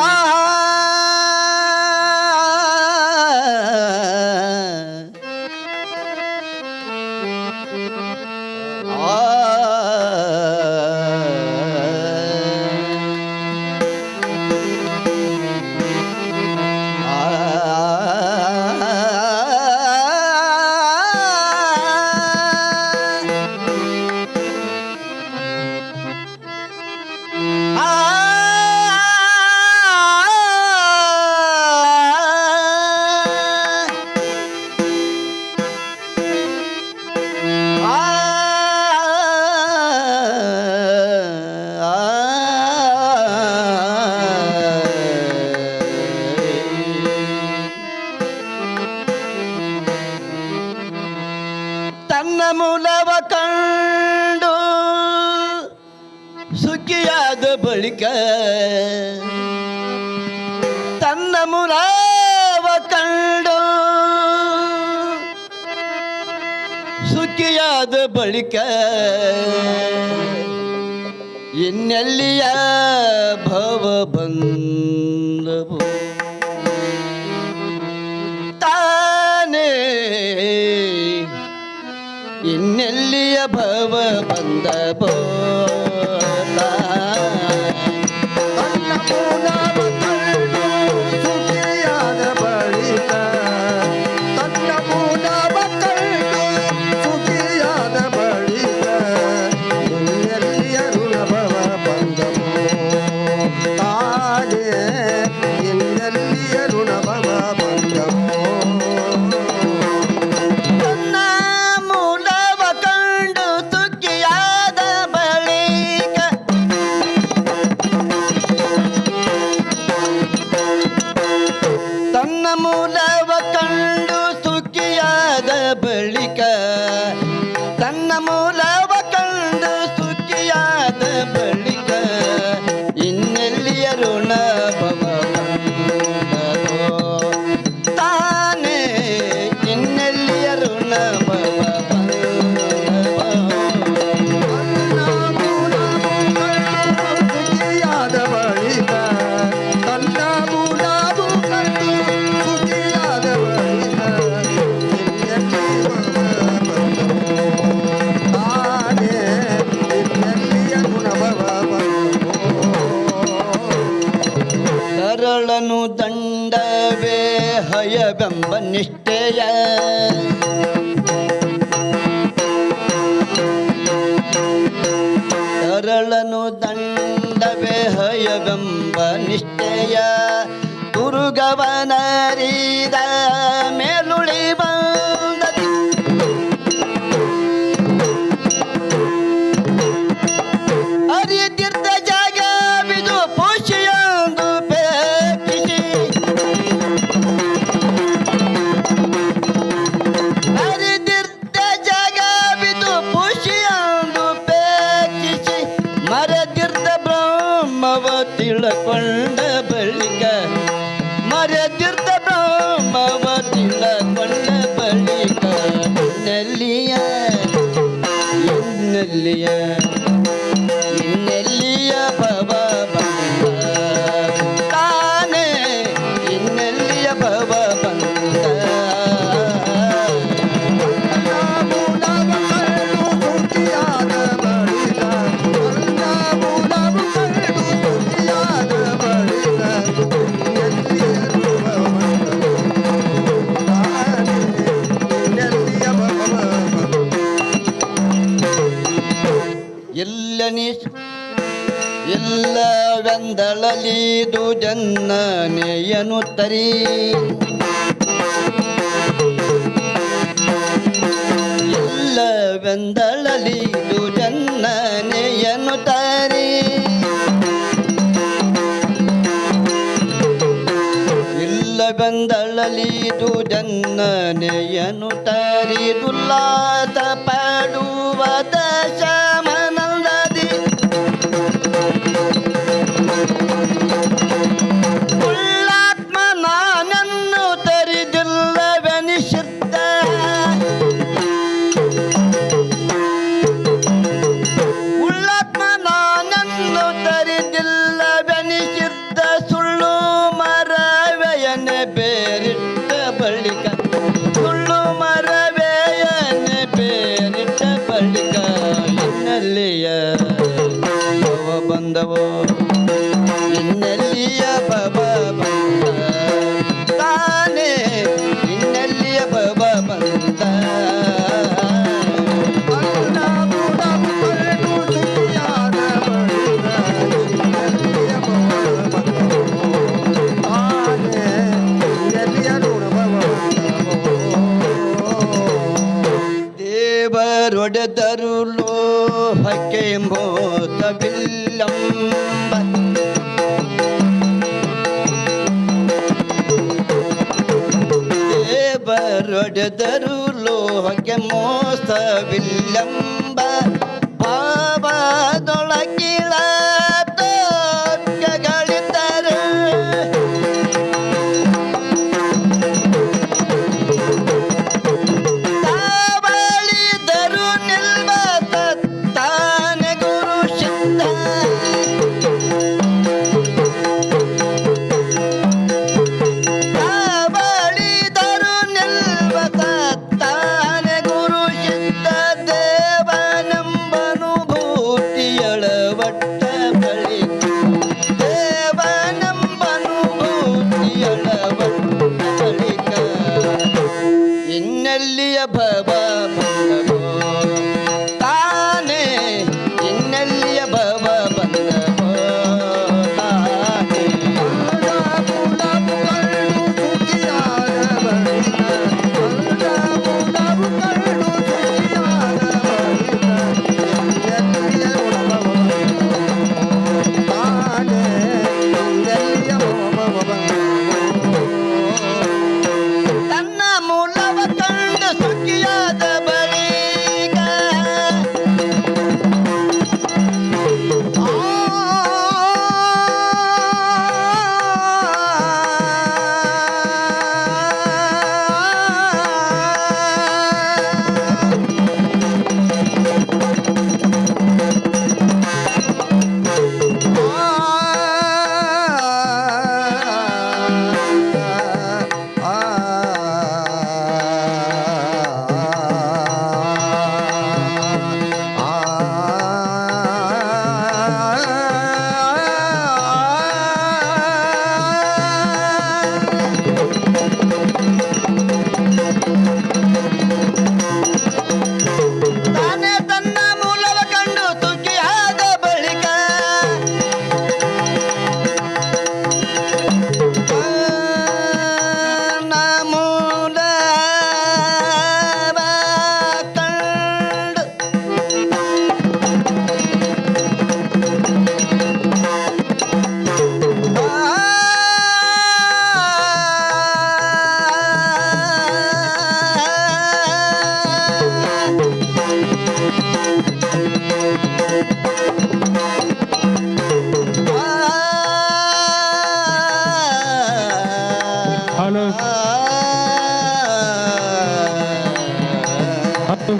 Oh, ಅನ್ನಮೂಲವ ಕಂಡು ಸುಖಿಯಾದ ಬಳಿಕ ತನ್ನ ಮೂಲವ ಕಂಡು ಸುಖಿಯಾದ ಬಳಿಕ ಇನ್ನೆಲ್ಲಿಯ ಭವ ಬಂದವು? பவ வந்த போ ಮೆರಿದ ಮೇಲುಳಿ ಬಂದ ಅರಿಯತಿರ್ತ ಜಾಗ ಬಿದು ಪೋಷಿಯೊಂದು ಪೇಕಿಸಿ ಅರಿಯತಿರ್ತ ಜಾಗ ಬಿದು ಪೋಷಿಯೊಂದು ಪೇಕಿಸಿ ಮರದಿರ್ತ ಬ್ರಹ್ಮವ ತಿಳಕೊಂಡ Iya. ಚನ್ನನೆಯನು ತರಿ. ಎಲ್ಲವೆಂದಳಲಿ ಜನ್ನನೆಯನು ತರಿ. ಬಂದಳಲಿದು ಜನ್ನನೆಯನು ತರಿದುಲ್ಲಾತ ಪಡುವದ বৃন্দবন അങ്ങ് വില്ലമ്പൻ ദേവരുടെ തരുലോഹ്യ മോസ്ത വില്ലമ്പ ഭാവ തുളക്കിള ನಾನು ಹತ್ತು.